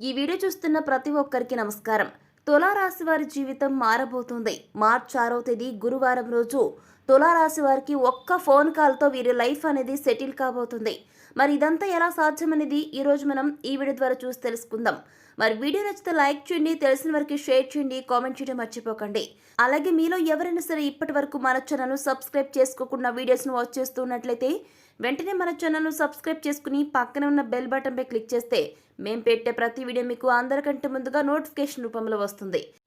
ఈ వీడియో చూస్తున్న ప్రతి ఒక్కరికి నమస్కారం. తులారాశి వారి జీవితం మారబోతుంది. మార్చ్ ఆరో తేదీ గురువారం రోజు తులారాశి వారికి ఒక్క ఫోన్ కాల్తో వీరి లైఫ్ అనేది సెటిల్ కాబోతుంది. మరి ఇదంతా ఎలా సాధ్యమనేది ఈరోజు మనం ఈ వీడియో ద్వారా చూసి తెలుసుకుందాం. మరి వీడియో నచ్చితే లైక్ చేయండి తెలిసిన వారికి షేర్ చేయండి కామెంట్ చేయడం మర్చిపోకండి. అలాగే మీలో ఎవరైనా సరే ఇప్పటి వరకు మన ఛానల్ను సబ్స్క్రైబ్ చేసుకోకుండా వీడియోస్ను వాచ్ చేస్తున్నట్లయితే వెంటనే మన ఛానల్ను సబ్స్క్రైబ్ చేసుకుని పక్కనే ఉన్న బెల్ బటన్పై క్లిక్ చేస్తే మేం పెట్టే ప్రతి వీడియో మీకు అందరికంటే ముందుగా నోటిఫికేషన్ రూపంలో వస్తుంది.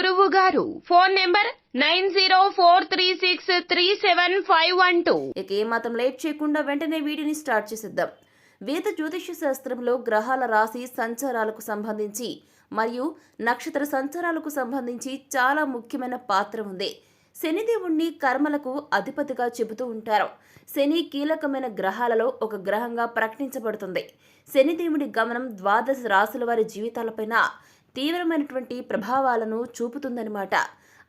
గురువు గారు phone number nine zero four three six three seven five one two. ఇక ఏమాత్రం లేట్ చేయకుండా వెంటనే వీడియోని స్టార్ట్ చేసేద్దాం. వేద జ్యోతిష శాస్త్రంలో గ్రహాల రాశి సంచారాలకు సంబంధించి మరియు నక్షత్ర సంచారాలకు సంబంధించి చాలా ముఖ్యమైన పాత్ర ఉంది. శనిదేవుణ్ణి కర్మలకు అధిపతిగా చెబుతూ ఉంటారు. శని కీలకమైన గ్రహాలలో ఒక గ్రహంగా ప్రకటించబడుతుంది. శనిదేవుడి గమనం ద్వాదశ రాశుల వారి జీవితాలపైన తీవ్రమైనటువంటి ప్రభావాలను చూపుతుందన్నమాట.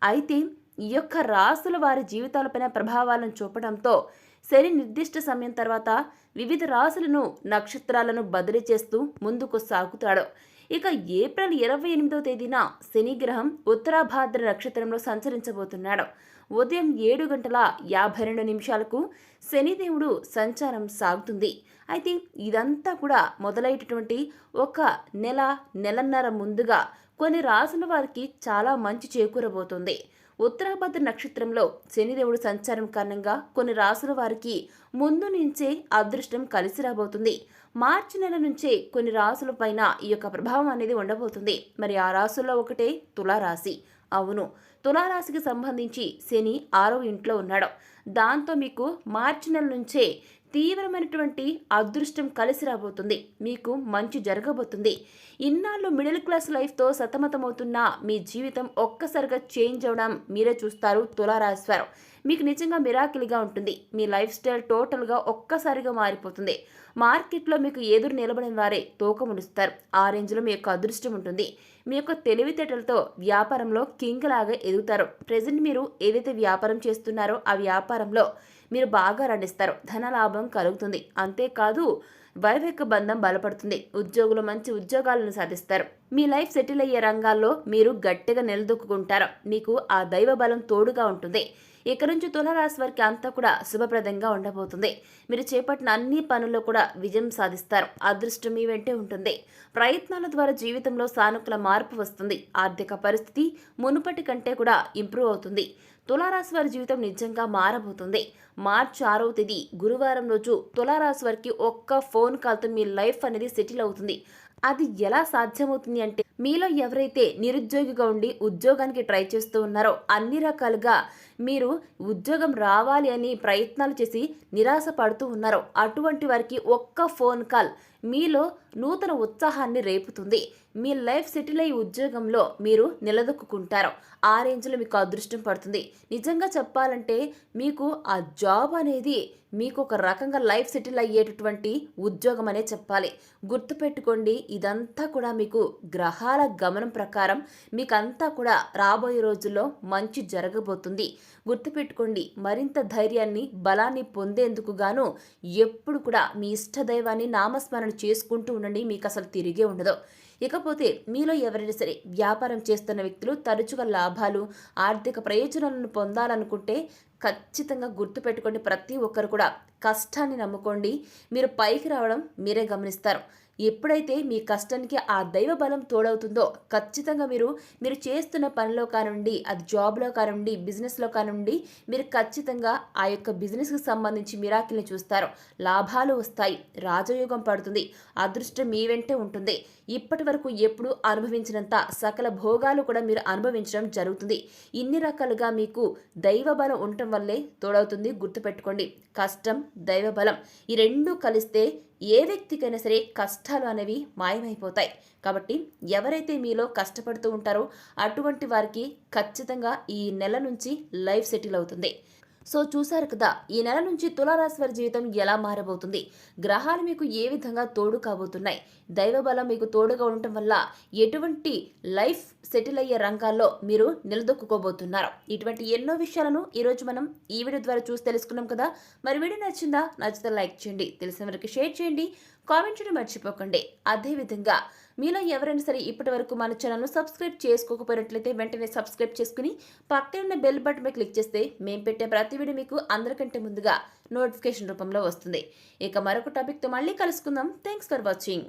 అయితే ఈ యొక్క రాసుల వారి జీవితాలపైన ప్రభావాలను చూపడంతో శని నిర్దిష్ట సమయం తర్వాత వివిధ రాసులను నక్షత్రాలను బదిలీ చేస్తూ ముందుకు సాగుతాడు. ఇక ఏప్రిల్ ఇరవై ఎనిమిదో తేదీన శనిగ్రహం ఉత్తరాభాద్ర నక్షత్రంలో సంచరించబోతున్నాడు. ఉదయం ఏడు గంటల యాభై రెండు నిమిషాలకు శనిదేవుడు సంచారం సాగుతుంది. అయితే ఇదంతా కూడా మొదలయ్యేటటువంటి ఒక నెల నెలన్నర ముందుగా కొన్ని రాసుల వారికి చాలా మంచి చేకూరబోతుంది. ఉత్తరాభద్ర నక్షత్రంలో శనిదేవుడు సంచారం కారణంగా కొన్ని రాసుల వారికి ముందు నుంచే అదృష్టం కలిసి రాబోతుంది. మార్చి నెల నుంచే కొన్ని రాసుల పైన ఈ యొక్క ప్రభావం అనేది ఉండబోతుంది. మరి ఆ రాసుల్లో ఒకటే తులారాశి. అవును తులారాశికి సంబంధించి శని ఆరో ఇంట్లో ఉన్నాడు. దాంతో మీకు మార్చి నెల నుంచే తీవ్రమైనటువంటి అదృష్టం కలిసి రాబోతుంది. మీకు మంచి జరగబోతుంది. ఇన్నాళ్ళు మిడిల్ క్లాస్ లైఫ్తో సతమతమవుతున్న మీ జీవితం ఒక్కసారిగా చేంజ్ అవడం మీరే చూస్తారు తులారాశివారు మీకు నిజంగా మిరాకిల్గా ఉంటుంది. మీ లైఫ్ స్టైల్ టోటల్గా ఒక్కసారిగా మారిపోతుంది. మార్కెట్లో మీకు ఎదురు నిలబడిన వారే తోక ఉడుస్తారు ఆ రేంజ్లో మీ యొక్క అదృష్టం ఉంటుంది. మీ యొక్క తెలివితేటలతో వ్యాపారంలో కింగ్ లాగా ఎదుగుతారు. ప్రజెంట్ మీరు ఏదైతే వ్యాపారం చేస్తున్నారో ఆ వ్యాపారంలో మీరు బాగా రణిస్తారు. ధన లాభం కలుగుతుంది. అంతేకాదు వైవేక బంధం బలపడుతుంది. ఉద్యోగులు మంచి ఉద్యోగాలను సాధిస్తారు. మీ లైఫ్ సెటిల్ అయ్యే రంగాల్లో మీరు గట్టిగా నిలదొక్కుంటారు మీకు ఆ దైవ బలం తోడుగా ఉంటుంది. ఇక నుంచి తులరాశి వారికి అంతా కూడా శుభప్రదంగా ఉండబోతుంది. మీరు చేపట్టిన అన్ని పనుల్లో కూడా విజయం సాధిస్తారు. అదృష్టం మీ వెంటే ఉంటుంది. ప్రయత్నాల ద్వారా జీవితంలో సానుకూల మార్పు వస్తుంది. ఆర్థిక పరిస్థితి మునుపటి కంటే కూడా ఇంప్రూవ్ అవుతుంది. తులారాశి వారి జీవితం నిజంగా మారబోతుంది. మార్చి ఆరవ తేదీ గురువారం రోజు తులారాశి వారికి ఒక్క ఫోన్ కాల్తో మీ లైఫ్ అనేది సెటిల్ అవుతుంది. అది ఎలా సాధ్యమవుతుంది అంటే మీలో ఎవరైతే నిరుద్యోగిగా ఉండి ఉద్యోగానికి ట్రై చేస్తూ ఉన్నారో అన్ని రకాలుగా మీరు ఉద్యోగం రావాలి అని ప్రయత్నాలు చేసి నిరాశ పడుతూ ఉన్నారో అటువంటి వారికి ఒక్క ఫోన్ కాల్ మీలో నూతన ఉత్సాహాన్ని రేపుతుంది. మీ లైఫ్ సెటిల్ అయ్యే ఉద్యోగంలో మీరు నిలదొక్కుంటారు ఆ రేంజ్లో మీకు అదృష్టం పడుతుంది. నిజంగా చెప్పాలంటే మీకు ఆ జాబ్ అనేది మీకు ఒక రకంగా లైఫ్ సెటిల్ అయ్యేటటువంటి ఉద్యోగం అనే చెప్పాలి. గుర్తుపెట్టుకోండి ఇదంతా కూడా మీకు గ్రహాల గమనం ప్రకారం మీకంతా కూడా రాబోయే రోజుల్లో మంచి జరగబోతుంది. గుర్తుపెట్టుకోండి మరింత ధైర్యాన్ని బలాన్ని పొందేందుకు గాను ఎప్పుడు కూడా మీ ఇష్టదైవాన్ని నామస్మరణ చేసుకుంటూ ఉండండి మీకు అసలు తిరిగే ఉండదు. ఇకపోతే మీలో ఎవరైనా సరే వ్యాపారం చేస్తున్న వ్యక్తులు తరచుగా లాభాలు ఆర్థిక ప్రయోజనాలను పొందాలనుకుంటే ఖచ్చితంగా గుర్తుపెట్టుకోండి. ప్రతి ఒక్కరు కూడా కష్టాన్ని నమ్ముకోండి. మీరు పైకి రావడం మీరే గమనిస్తారు. ఎప్పుడైతే మీ కష్టానికి ఆ దైవ బలం తోడవుతుందో ఖచ్చితంగా మీరు మీరు చేస్తున్న పనిలో కానివ్వండి అది జాబ్లో కానివ్వండి బిజినెస్లో కానివ్వండి మీరు ఖచ్చితంగా ఆ యొక్క బిజినెస్కి సంబంధించి మిరాకిల్ని చూస్తారు. లాభాలు వస్తాయి. రాజయోగం పడుతుంది. అదృష్టం మీ వెంటే ఉంటుంది. ఇప్పటి వరకు ఎప్పుడు అనుభవించినంత సకల భోగాలు కూడా మీరు అనుభవించడం జరుగుతుంది. ఇన్ని రకాలుగా మీకు దైవ బలం ఉండటం వల్లే తోడవుతుంది. గుర్తుపెట్టుకోండి. కష్టం దైవ బలం ఈ రెండు కలిస్తే ఏ వ్యక్తికైనా సరే కష్టాలు అనేవి మాయమైపోతాయి. కాబట్టి ఎవరైతే మీలో కష్టపడుతూ ఉంటారో అటువంటి వారికి ఖచ్చితంగా ఈ నెల నుంచి లైఫ్ సెటిల్ అవుతుంది. సో చూసారు కదా ఈ నెల నుంచి తులారాశి వారి జీవితం ఎలా మారబోతుంది? గ్రహాలు మీకు ఏ విధంగా తోడు కాబోతున్నాయి? దైవ బలం మీకు తోడుగా ఉండటం వల్ల ఎటువంటి లైఫ్ సెటిల్ అయ్యే రంగాల్లో మీరు నిలదొక్కుకోబోతున్నారు. ఇటువంటి ఎన్నో విషయాలను ఈరోజు మనం ఈ వీడియో ద్వారా చూసి తెలుసుకున్నాం కదా. మరి వీడియో నచ్చిందా? నచ్చితే లైక్ చేయండి. తెలిసిన వరకు షేర్ చేయండి. కామెంట్ చేయడం మర్చిపోకండి. అదేవిధంగా మీలో ఎవరైనా సరే ఇప్పటి వరకు మన ఛానల్ను సబ్స్క్రైబ్ చేసుకోకపోయినట్లయితే వెంటనే సబ్స్క్రైబ్ చేసుకుని పక్కనే ఉన్న బెల్ బటన్ మీద క్లిక్ చేస్తే మేము పెట్టే ప్రతి వీడియో మీకు అందరికంటే ముందుగా నోటిఫికేషన్ రూపంలో వస్తుంది. ఇక మరొక టాపిక్తో మళ్ళీ కలుసుకుందాం. Thanks for watching.